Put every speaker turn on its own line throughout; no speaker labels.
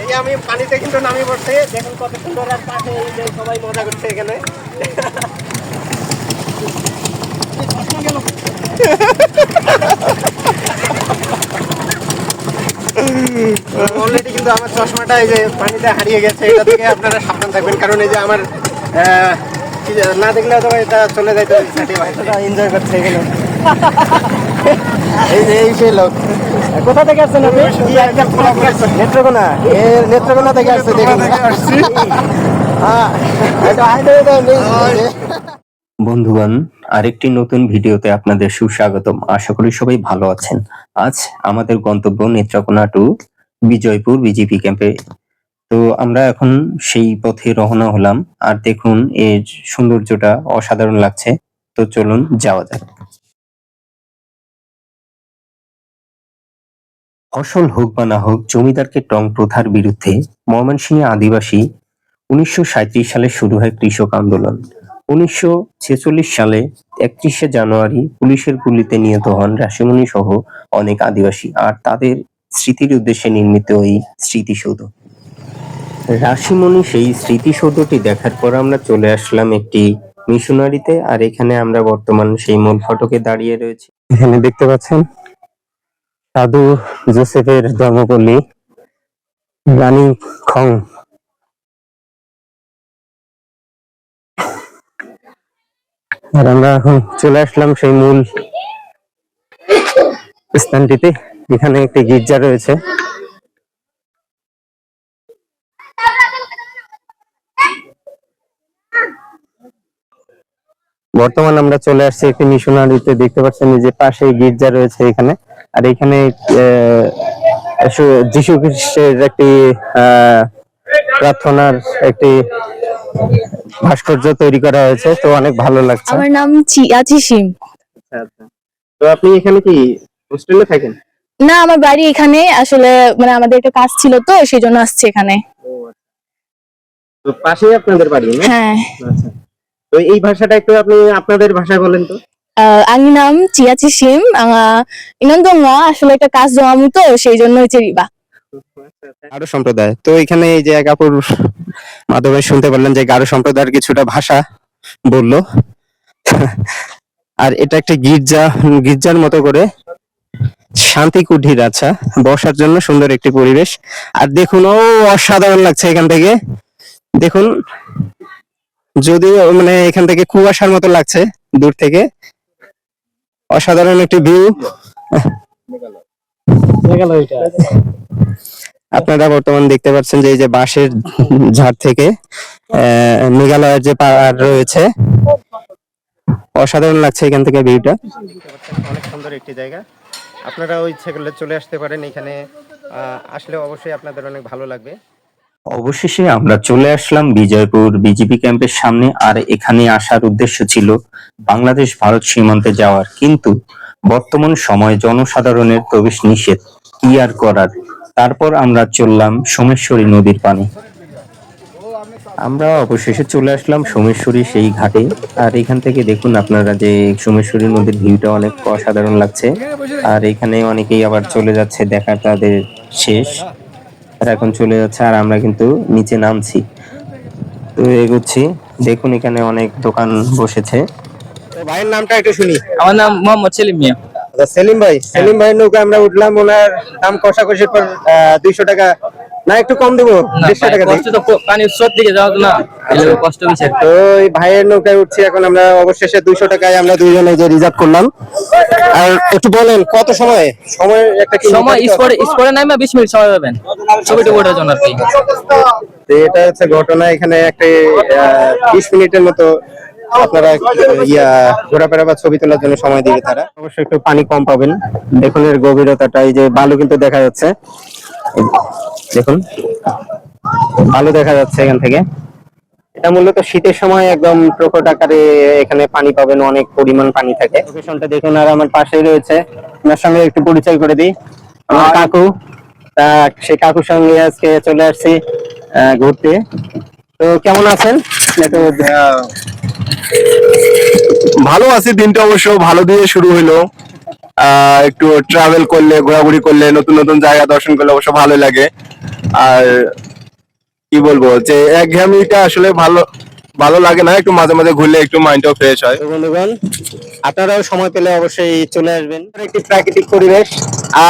এই আমি পানিতে কিন্তু নামি পড়ছে, দেখুন কত সুন্দর আর পাশে সবাই মজা করছে এখানে। অলরেডি কিন্তু আমার চশমাটা এই যে পানিতে হারিয়ে গেছে এটা থেকে আপনারা সাবধান থাকবেন কারণ এই যে আমার না দেখলে এটা চলে যাইতো এনজয় করছে এখানে। এই যে এই সেই লোক। কোথা থেকে আসছেন আপনি? নেত্রকোনা? থেকে আসছে দেখুন। হ্যাঁ এটা হাইটে
বন্ধুগণ, আরেকটি নতুন ভিডিওতে আপনাদের সুস্বাগতম। আশা করি সবাই ভালো আছেন। আজ আমাদের গন্তব্য নেত্রকোনা টু বিজয়পুর বিজেপি ক্যাম্পে। তো আমরা এখন সেই পথে রওনা হলাম। আর দেখুন, এর সৌন্দর্যটা অসাধারণ লাগছে। তো চলুন, যাওয়া যাক। ফসল হোক বা না হোক, জমিদারকে টং প্রথার বিরুদ্ধে ময়মনসিংহে আদিবাসী উনিশশো সাঁইত্রিশ সালে শুরু হয় কৃষক আন্দোলন। উনিশশো ছেচল্লিশ সালে একত্রিশে জানুয়ারি পুলিশের গুলিতে নিহত হন রাশিমণি সহ অনেক আদিবাসী। আর তাদের স্মৃতির উদ্দেশ্যে নির্মিত এই স্মৃতিসৌধ। রাশিমণি সেই স্মৃতিসৌধটি দেখার পর আমরা চলে আসলাম একটি মিশনারিতে, আর এখানে আমরা বর্তমান সেই মূল ফটকে দাঁড়িয়ে রয়েছি। এখানে দেখতে পাচ্ছেন সাধু জোসেফের ধর্মপল্লী রানী খং আর আমরা এখন চলে আসলাম সেই মূল স্থানটিতে। এখানে একটি গির্জা রয়েছে। বর্তমান আমরা চলে আসছি একটি মিশনারিতে। দেখতে পাচ্ছেন যে পাশে গির্জা রয়েছে এখানে। আর এখানে যীশু- খ্রিস্টের একটি প্রার্থনার একটি ভাস্কর্য তৈরি করা হয়েছে তো অনেক ভালো লাগছে।
আমার নাম চিয়াচি সিম
আচ্ছা আচ্ছা। তো আপনি এখানে কি হোস্টেলে থাকেন?
না আমার বাড়ি এখানে। আসলে মানে আমাদের একটা কাজ ছিল তো সেই জন্য আসছে এখানে।
তো পাশেই আপনাদের বাড়ি না?
হ্যাঁ।
আচ্ছা। তো এই ভাষাটা একটু আপনি আপনাদের ভাষায় বলেন তো।
আহ, আমি নাম চিয়াচি সিম ইনন্দঙ্গা আসলে একটা কাজ জমামু তো সেই জন্য হচ্ছে রিবা।
গারো সম্প্রদায়। তো এখানে এই যে একাপুর মাধ্যমে শুনতে পারলেন যে গারো সম্প্রদায়ের কিছুটা ভাষা বলল। আর এটা একটা গির্জা, গির্জার মতো করে শান্তি কুঠির আচ্ছা বসার জন্য সুন্দর একটি পরিবেশ। আর দেখুন, ও অসাধারণ লাগছে এখান থেকে। দেখুন, যদিও মানে এখান থেকে কুয়াশার মতো লাগছে দূর থেকে। অসাধারণ একটি ভিউ আপনারা বর্তমান দেখতে পাচ্ছেন যে এই যে বাঁশের ঝাড় থেকে আহ, মেঘালয়ের যে পাহাড় রয়েছে অসাধারণ লাগছে এখান থেকে ভিউটা। অনেক সুন্দর একটি জায়গা। আপনারাও ইচ্ছে করলে চলে আসতে পারেন এখানে। আহ, আসলে অবশ্যই আপনাদের অনেক ভালো লাগবে।
অবশেষে আমরা চলে আসলাম বিজয়পুর বিজেপি ক্যাম্পের সামনে আর এখানে আসার উদ্দেশ্য ছিল বাংলাদেশ ভারত সীমান্তে যাওয়ার। কিন্তু বর্তমান সময় জনসাধারণের প্রবেশ নিষেধ কি আর করার? তারপর আমরা চললাম সোমেশ্বরী নদীর পানে। আমরা অবশেষে চলে আসলাম সোমেশ্বরী সেই ঘাটে। আর এখান থেকে দেখুন আপনারা যে সোমেশ্বরী নদীর ভিউটা অনেক অসাধারণ লাগছে। আর এখানে অনেকেই আবার চলে যাচ্ছে দেখা তাদের শেষ। তারা এখন চলে যাচ্ছে আর আমরা কিন্তু নিচে নামছি। তো এগোচ্ছি। দেখুন এখানে অনেক দোকান বসেছে।
ভাইয়ের নামটা একটু শুনি।
আমার নাম মোহাম্মদ সেলিম মিয়া।
আচ্ছা, সেলিম ভাই সেলিম ভাইয়ের নৌকা আমরা উঠলাম ওনার দাম কষাকষির পর দুইশো টাকা। না একটু কম দেবো দেড়শো টাকা দিই
কষ্ট তো খুব- পানি উৎসর দিকে যাওয়া না কষ্ট বেশি
তো এই ভাইয়ের নৌকায় উঠছি এখন আমরা অবশেষে দুইশো টাকায় আমরা দুইজনে যে রিজার্ভ করলাম। আর একটু বলেন কত সময়? সময় একটা
সময় স্পোর্টে স্পোর্টে নামে বিশ মিনিট সময় পাবেন। ছবিটি ওঠার জন্য আর কি।
তো এটা হচ্ছে ঘটনা এখানে একটা বিশ মিনিটের মতো আপনারা ইয়া ঘোরাফেরা বা ছবি তোলার জন্য সময় দিবে তারা। অবশ্যই একটু পানি কম পাবেন। দেখুন এর গভীরতাটা এই যে বালু কিন্তু দেখা যাচ্ছে। দেখুন বালু দেখা যাচ্ছে এখান থেকে। এটা মূলত শীতের সময় একদম প্রকট আকারে এখানে পানি পাবেন অনেক পরিমাণ পানি থাকে। লোকেশনটা দেখুন আর আমার পাশেই রয়েছে। আপনার সঙ্গে একটু পরিচয় করে দিই। আমার কাকু। তা সেই কাকুর সঙ্গে আজকে চলে আসছি আহ, ঘুরতে। তো কেমন আছেন? একটু
ভালো আছি দিনটা অবশ্য ভালো দিয়ে শুরু হইল আহ, একটু ট্রাভেল করলে ঘোরাঘুরি করলে নতুন নতুন জায়গা দর্শন করলে অবশ্য ভালো লাগে। আর কি বলব যে একঘেয়েমিটা আসলে ভালো ভালো লাগে না একটু মাঝে মাঝে ঘুরলে একটু মাইন্ডটাও ফ্রেশ হয়।
বন্ধুগণ আপনারাও সময় পেলে অবশ্যই চলে আসবেন। একটি প্রাকৃতিক পরিবেশ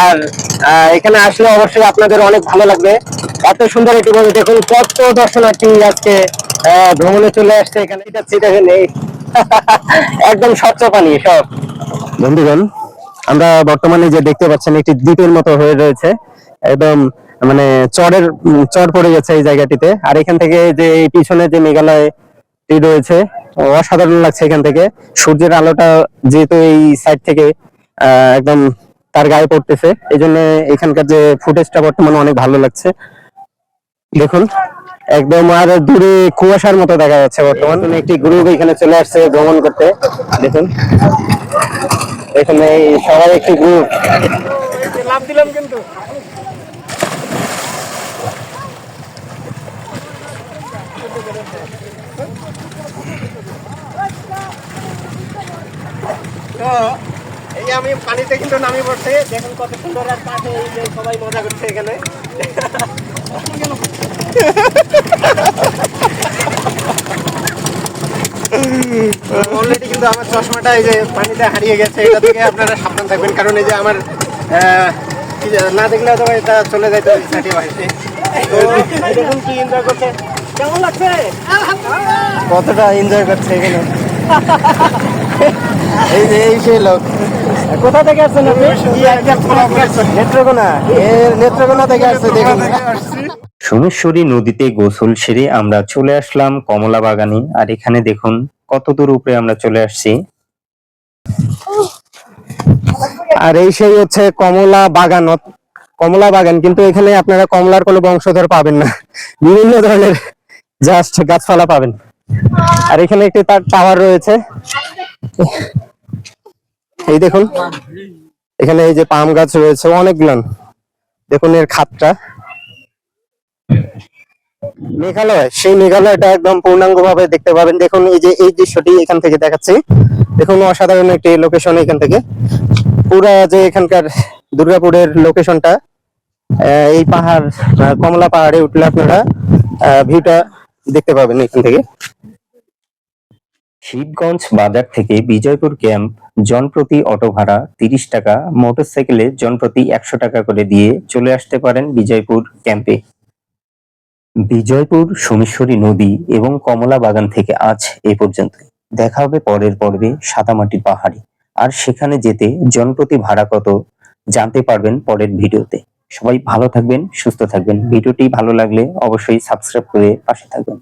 আর এখানে আসলে অবশ্যই আপনাদের অনেক ভালো লাগবে। এত সুন্দর একটি দেখুন কত দর্শনার্থী আজকে ভ্রমণে চলে আসছে এখানে। দেখেন এই একদম স্বচ্ছ পানি, সব। বন্ধুগণ, আমরা বর্তমানে যে দেখতে পাচ্ছেন, একটি দ্বীপের মতো হয়ে রয়েছে। একদম মানে চরের চর পড়ে গেছে এই জায়গাটিতে। আর এখান থেকে যে পিছনে যে মেঘালয়টি রয়েছে অসাধারণ লাগছে এখান থেকে। সূর্যের আলোটা যেহেতু এই সাইড থেকে একদম তার গায়ে পড়তেছে এই জন্য এখানকার যে ফুটেজটা বর্তমানে অনেক ভালো লাগছে। দেখুন একদম আর দূরে কুয়াশার মতো দেখা যাচ্ছে বর্তমানে। একটি গ্রুপ এখানে চলে আসছে ভ্রমণ করতে। দেখুন। এখানে সবাই একটি গ্রুপ। এই যে আমি পানিতে কিন্তু নামি পড়ছে। দেখুন কত সুন্দর আর পাশে সবাই মজা করছে এখানে। অলরেডি কিন্তু আমার চশমাটা এই যে পানিতে হারিয়ে গেছে এটা থেকে আপনারা সাবধান থাকবেন। কারণ এই যে আমার না দেখলে হয়তো এটা চলে যায় তো সাইডে বাড়িতে দেখুন কি এনজয় করছে। কেমন লাগছে? কতটা এনজয় করছে এখানে। এই যে এই সেই লোক। কোথা থেকে আসছেন আপনি? নেত্রকোনা? নেত্রকোনা থেকে আসছে দেখুন।
সোমেশ্বরী নদীতে গোসল সেরে আমরা চলে আসলাম কমলা বাগানে আর এখানে দেখুন কত দূর উপরে আমরা চলে আসছি।
আর এই সেই হচ্ছে কমলা বাগান কমলা বাগান কিন্তু এখানে আপনারা কমলার কোনো বংশধর পাবেন না। বিভিন্ন ধরনের জাস্ট গাছপালা পাবেন। আর এখানে একটি তার টাওয়ার রয়েছে। এই দেখুন, এখানে এই যে পাম গাছ রয়েছে অনেকগুলান দেখুন এর খাতটা। মেঘালয়, সেই মেঘালয়টা একদম পূর্ণাঙ্গ ভাবে দেখতে পাবেন। দেখুন, এই যে এই দৃশ্যটি এখান থেকে দেখাচ্ছি। দেখুন, অসাধারণ একটি লোকেশন এখান থেকে। পুরা যে এখানকার দুর্গাপুরের লোকেশনটা এই পাহাড় কমলা পাহাড়ে উঠলে আপনারা ভিউটা দেখতে পাবেন এখান থেকে।
শিবগঞ্জ বাজার থেকে বিজয়পুর ক্যাম্প, জনপ্রতি অটো ভাড়া তিরিশ টাকা, মোটরসাইকেলে জনপ্রতি একশো টাকা করে দিয়ে চলে আসতে পারেন বিজয়পুর ক্যাম্পে। বিজয়পুর সোমেশ্বরী নদী এবং কমলা বাগান থেকে আজ এ পর্যন্ত। দেখা হবে পরের পর্বে সাদামাটির পাহাড়ে। আর সেখানে যেতে জনপ্রতি ভাড়া কত জানতে পারবেন পরের ভিডিওতে। সবাই ভালো থাকবেন, সুস্থ থাকবেন। ভিডিওটি ভালো লাগলে অবশ্যই সাবস্ক্রাইব করে পাশে থাকবেন।